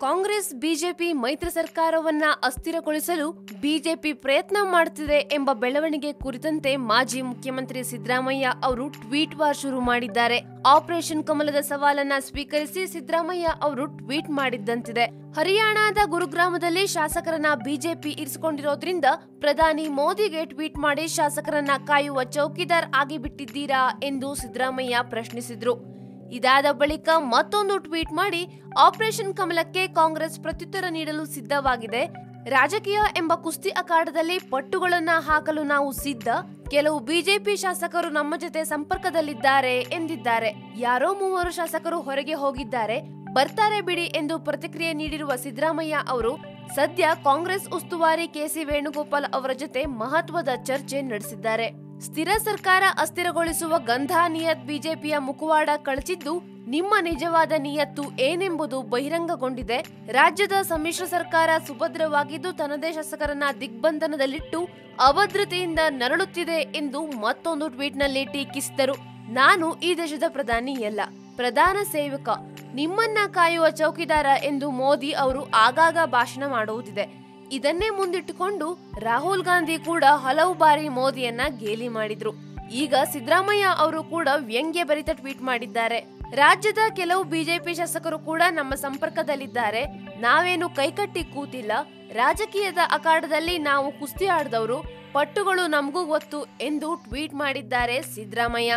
Congress, BJP ಮೈತ್ರಿ ಸರ್ಕಾರವನ್ನ ಅಸ್ಥಿರಗೊಳಿಸಲು ಬಿಜೆಪಿ ಪ್ರಯತ್ನ ಮಾಡುತ್ತಿದೆ ಎಂಬ ಬೆಳವಣಿಗೆ ಕುರಿತಂತೆ ಮಾಜಿ ಮುಖ್ಯಮಂತ್ರಿ ಸಿದ್ದರಾಮಯ್ಯ ಅವರು ಟ್ವೀಟ್ ವಾರ್ ಶುರು ಮಾಡಿದ್ದಾರೆ. ಆಪರೇಷನ್ ಕಮಲದ ಸವಾಲನ್ನ ಸ್ವೀಕರಿಸಿ ಸಿದ್ದರಾಮಯ್ಯ ಅವರು ಟ್ವೀಟ್ ಮಾಡಿದ್ದಂತಿದೆ. ಹರಿಯಾಣದ ಗುರುಗ್ರಾಮದಲ್ಲಿ ಶಾಸಕರನ್ನ ಬಿಜೆಪಿ ಇರಿಸಿಕೊಂಡಿರೋದ್ರಿಂದ ಪ್ರಧಾನಿ ಮೋದಿಗೆ ಟ್ವೀಟ್ ಮಾಡಿ ಶಾಸಕರನ್ನ ಕಾಯುವ ಚೌಕಿದಾರ್ ಆಗಿಬಿಟ್ಟಿದ್ದೀರಾ ಎಂದು ಸಿದ್ದರಾಮಯ್ಯ ಪ್ರಶ್ನಿಸಿದ್ರು. ಇದಾದ ಬಳಿಕ ಮತ್ತೊಂದು ಟ್ವೀಟ್ ಮಾಡಿ ಆಪರೇಷನ್ ಕಮಲಕ್ಕೆ ಕಾಂಗ್ರೆಸ್ ಪ್ರತ್ಯುತ್ತರ ನೀಡಲು ಸಿದ್ಧವಾಗಿದೆ. ರಾಜಕೀಯ ಎಂಬ ಕುಸ್ತಿ ಅಖಾಡದಲ್ಲಿ ಪಟ್ಟುಗಳನ್ನ ಹಾಕಲು ನಾವು ಸಿದ್ಧ. ಕೆಲವು ಬಿಜೆಪಿ ಶಾಸಕರು ನಮ್ಮ ಜೊತೆ ಸಂಪರ್ಕದಲ್ಲಿದ್ದಾರೆ ಎಂದಿದ್ದಾರೆ. ಯಾರೋ ಮೂವರು ಶಾಸಕರು ಹೊರಗೆ ಹೋಗಿದ್ದಾರೆ. ಬರ್ತಾರೆ ಬಿಡಿ ಎಂದು ಪ್ರತಿಕ್ರಿಯೆ ನೀಡಿರುವ ಸಿದ್ದರಾಮಯ್ಯ ಅವರು, ಸದ್ಯ ಕಾಂಗ್ರೆಸ್ ಉಸ್ತುವಾರಿ ಕೆಸಿ ವೇಣುಗೋಪಾಲ್ ಅವರ ಜೊತೆ ಮಹತ್ವದ ಚರ್ಚೆ ನಡೆಸಿದ್ದಾರೆ. ಸ್ಥಿರ ಸರ್ಕಾರ ಅಸ್ಥಿರಗೊಳಿಸುವ ಗಂಧ ನಿಯತ್ ಬಿಜೆಪಿಯ ಮುಖವಾಡ ಕಳಚಿದ್ದು, ನಿಮ್ಮ ನಿಜವಾದ ನಿಯತ್ತು ಏನೆಂಬುದು ಬಹಿರಂಗಗೊಂಡಿದೆ. ರಾಜ್ಯದ ಸಮ್ಮಿಶ್ರ ಸರ್ಕಾರ ಸುಭದ್ರವಾಗಿದ್ದು, ತನ್ನದೇ ಶಾಸಕರನ್ನ ದಿಗ್ಬಂಧನದಲ್ಲಿಟ್ಟು ಅಭದ್ರತೆಯಿಂದ ನರಳುತ್ತಿದೆ ಎಂದು ಮತ್ತೊಂದು ಟ್ವೀಟ್ನಲ್ಲಿ ಟೀಕಿಸಿದರು. ನಾನು ಈ ದೇಶದ ಪ್ರಧಾನಿ ಅಲ್ಲ, ಪ್ರಧಾನ ಸೇವಕ. ನಿಮ್ಮನ್ನ ಕಾಯುವ ಚೌಕಿದಾರ ಎಂದು ಮೋದಿ ಅವರು ಆಗಾಗ ಭಾಷಣ ಮಾಡುವುದಿದೆ. ಇದನ್ನೇ ಮುಂದಿಟ್ಟುಕೊಂಡು ರಾಹುಲ್ ಗಾಂಧಿ ಕೂಡ ಹಲವು ಬಾರಿ ಮೋದಿಯನ್ನ ಗೇಲಿ ಮಾಡಿದ್ರು. ಈಗ ಸಿದ್ದರಾಮಯ್ಯ ಅವರು ಕೂಡ ವ್ಯಂಗ್ಯ ಭರಿತ ಟ್ವೀಟ್ ಮಾಡಿದ್ದಾರೆ. ರಾಜ್ಯದ ಕೆಲವು ಬಿಜೆಪಿ ಶಾಸಕರು ಕೂಡ ನಮ್ಮ ಸಂಪರ್ಕದಲ್ಲಿದ್ದಾರೆ. ನಾವೇನು ಕೈಕಟ್ಟಿ ಕೂತಿಲ್ಲ. ರಾಜಕೀಯದ ಅಖಾಡದಲ್ಲಿ ನಾವು ಕುಸ್ತಿ ಆಡಿದವರು. ಪಟ್ಟುಗಳು ನಮಗೂ ಗೊತ್ತು ಎಂದು ಟ್ವೀಟ್ ಮಾಡಿದ್ದಾರೆ ಸಿದ್ದರಾಮಯ್ಯ.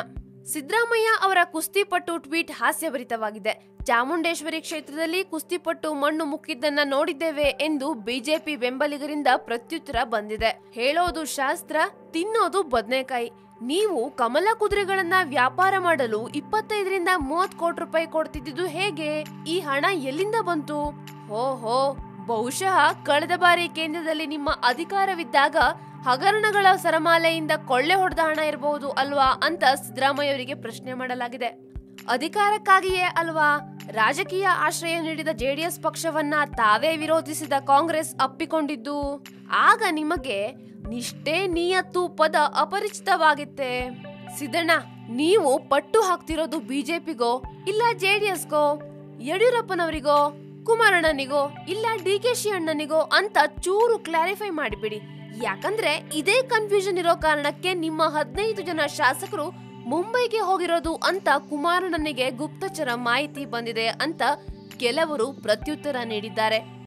ಸಿದ್ದರಾಮಯ್ಯ ಅವರ ಕುಸ್ತಿಪಟ್ಟು ಟ್ವೀಟ್ ಹಾಸ್ಯಭರಿತವಾಗಿದೆ. ಚಾಮುಂಡೇಶ್ವರಿ ಕ್ಷೇತ್ರದಲ್ಲಿ ಕುಸ್ತಿಪಟ್ಟು ಮಣ್ಣು ಮುಕ್ಕಿದ್ದನ್ನ ನೋಡಿದ್ದೇವೆ ಎಂದು ಬಿಜೆಪಿ ಬೆಂಬಲಿಗರಿಂದ ಪ್ರತ್ಯುತ್ತರ ಬಂದಿದೆ. ಹೇಳೋದು ಶಾಸ್ತ್ರ, ತಿನ್ನೋದು ಬದನೆಕಾಯಿ. ನೀವು ಕಮಲ ಕುದುರೆಗಳನ್ನ ವ್ಯಾಪಾರ ಮಾಡಲು ಇಪ್ಪತ್ತೈದರಿಂದ ಮೂವತ್ ಕೋಟಿ ರೂಪಾಯಿ ಕೊಡ್ತಿದ್ದು ಹೇಗೆ? ಈ ಹಣ ಎಲ್ಲಿಂದ ಬಂತು? ಹೋ ಹೋ, ಬಹುಶಃ ಕಳೆದ ಬಾರಿ ಕೇಂದ್ರದಲ್ಲಿ ನಿಮ್ಮ ಅಧಿಕಾರವಿದ್ದಾಗ ಹಗರಣಗಳ ಸರಮಾಲೆಯಿಂದ ಕೊಳ್ಳೆ ಹೊಡೆದ ಹಣ ಇರಬಹುದು ಅಲ್ವಾ ಅಂತ ಸಿದ್ದರಾಮಯ್ಯ ಅವರಿಗೆ ಪ್ರಶ್ನೆ ಮಾಡಲಾಗಿದೆ. ಅಧಿಕಾರಕ್ಕಾಗಿಯೇ ಅಲ್ವಾ ರಾಜಕೀಯ ಆಶ್ರಯ ನೀಡಿದ ಜೆಡಿಎಸ್ ಪಕ್ಷವನ್ನ ತಾವೇ ವಿರೋಧಿಸಿದ ಕಾಂಗ್ರೆಸ್ ಅಪ್ಪಿಕೊಂಡಿದ್ದು? ಆಗ ನಿಮಗೆ ನಿಷ್ಠೆ ನಿಯತ್ತು ಪದ ಅಪರಿಚಿತವಾಗಿತ್ತೆ. ಸಿದ್ದಣ್ಣ, ನೀವು ಪಟ್ಟು ಹಾಕ್ತಿರೋದು ಬಿಜೆಪಿಗೋ ಇಲ್ಲ ಜೆಡಿಎಸ್ಗೋ? ಯಡಿಯೂರಪ್ಪನವರಿಗೋ, ಕುಮಾರಣ್ಣನಿಗೋ ಇಲ್ಲ ಡಿ ಕೆ ಶಿ ಅಣ್ಣನಿಗೋ ಅಂತ ಚೂರು ಕ್ಲಾರಿಫೈ ಮಾಡಿಬಿಡಿ. ಯಾಕಂದ್ರೆ ಇದೇ ಕನ್ಫ್ಯೂಷನ್ ಇರೋ ಕಾರಣಕ್ಕೆ ನಿಮ್ಮ ಹದಿನೈದು ಜನ ಶಾಸಕರು ಮುಂಬೈಗೆ ಹೋಗಿರೋದು ಅಂತ ಕುಮಾರಣ್ಣನಿಗೆ ಗುಪ್ತಚರ ಮಾಹಿತಿ ಬಂದಿದೆ ಅಂತ ಕೆಲವರು ಪ್ರತ್ಯುತ್ತರ ನೀಡಿದ್ದಾರೆ.